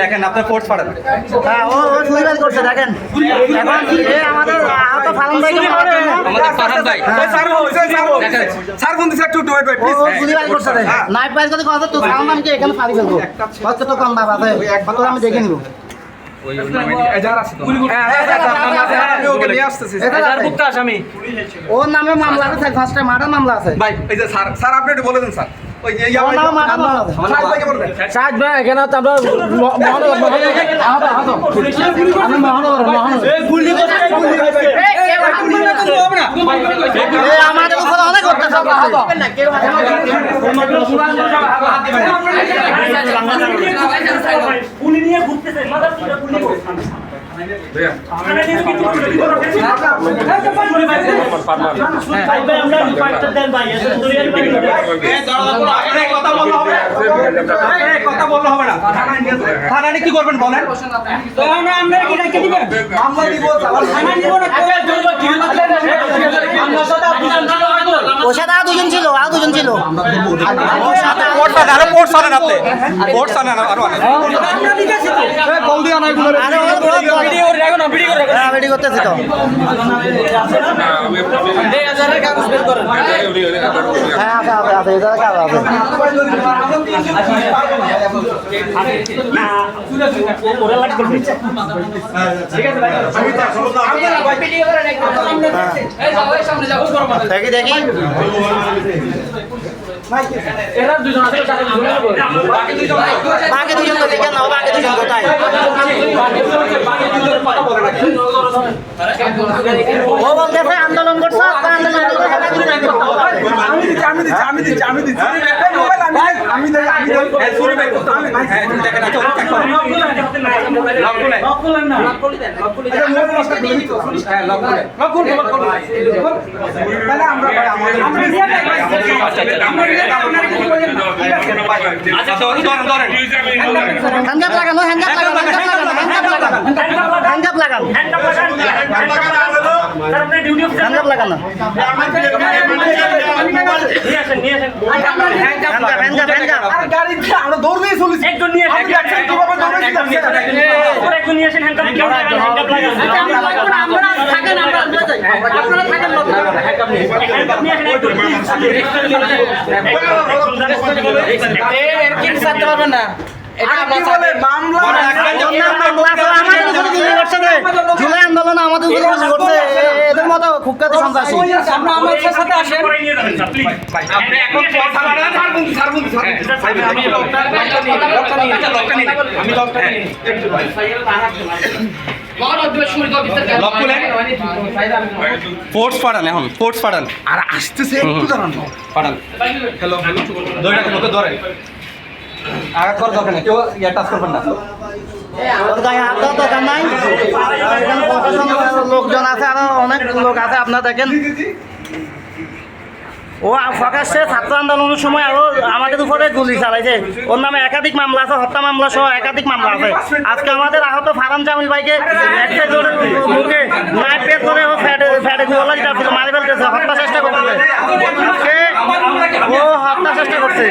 দেখেন আপনার ফোর্স পাঠান হ্যাঁ ও ও সুইসাইড করছে দেখেন। এখন এ আমাদের আহত ফারান ভাইকে মারার জন্য। আমাদের ফারহান ভাই। ও ও সুইসাইড করছে নাইফ পাইস যদি কথা তো ফারান নামকে এখানে পারি ফেলব। হয়তো কম বাবা আছে। কত আমি দেখে নিব। ওর নামে মামলা আছে ফার্স্টে মার্ডার মামলা আছে ভাই এই যে স্যার স্যার আপনি একটু বলে দেন স্যার ওই যে ইয়া ওর নামে মার্ডার মামলা আছে স্যার ভাইকে বলবেন সাজ ভাই এখানে তো আমরা ম- মহানগর মহানগর আহত আহত আমি মহানগর মহানগর এ আমাদের অনেক অত্যাচার পুরা পুলি এই কথা বললে হবে এই কথা বললে হবে না নিয়ে নিয়ে কি করবেন বলেন দিব সাথে আর দুজন ছিল আর দুজন ছিল। ভিডিও করতেছি তো। হ্যাঁ আছে আছে আছে এটা কাজ আছে দেখি দেখি বাকি দুজন দেখে নাও বাকি দুজন কোথায় ও বলতেছে আন্দোলন করছ। আমি দিচ্ছি আমি দিচ্ছি আমি দিচ্ছি আমি দিচ্ছি আমি আমি হ্যাঁ আচ্ছা হ্যাঁ আচ্ছা আচ্ছা ধরেন লাগানো হ্যান্ডকাপ লাগানো হ্যান্ডকাপ লাগানো হ্যান্ডকাপ লাগানো লাগানো মামলা আমাদের জুলাই আন্দোলন আমাদের এদের মতো সন্ত্রাসী। আমরা আমাদের সাথে আসেন। করে নিয়ে যাবেন স্যার প্লিজ ভাই আপনি এখন কথা বলেন। স্যার বন্ধু স্যার বন্ধু স্যার আমি লকটা লকটা নিয়ে আচ্ছা ফোর্স পাঠান এখন ফোর্স পাঠান আর আসতেছে একটু দাঁড়ান। পাঠান হ্যালো ধরে রাখেন ওকে ধরেন। আঘাত করার দরকার নেই কেউ ইয়া টাচ করবেন না। এখানে লোকজন আছে, আরও অনেক লোক আছে, আপনারা দেখেন। ও প্রকাশ্যে ছাত্র আন্দোলনের সময় আরও আমাদের উপরে গুলি চালাইছে। ওর নামে একাধিক মামলা আছে, হত্যা মামলা সহ একাধিক মামলা আছে। আজকে আমাদের আহত ফারাম জামিল ভাইকে একটা জোরে মুখে পেট করে ও ফ্যাটে ফ্যাটে গোলা দিতে মারি ফেলতেছে, হত্যা চেষ্টা করতেছে। ও হত্যা চেষ্টা করছে।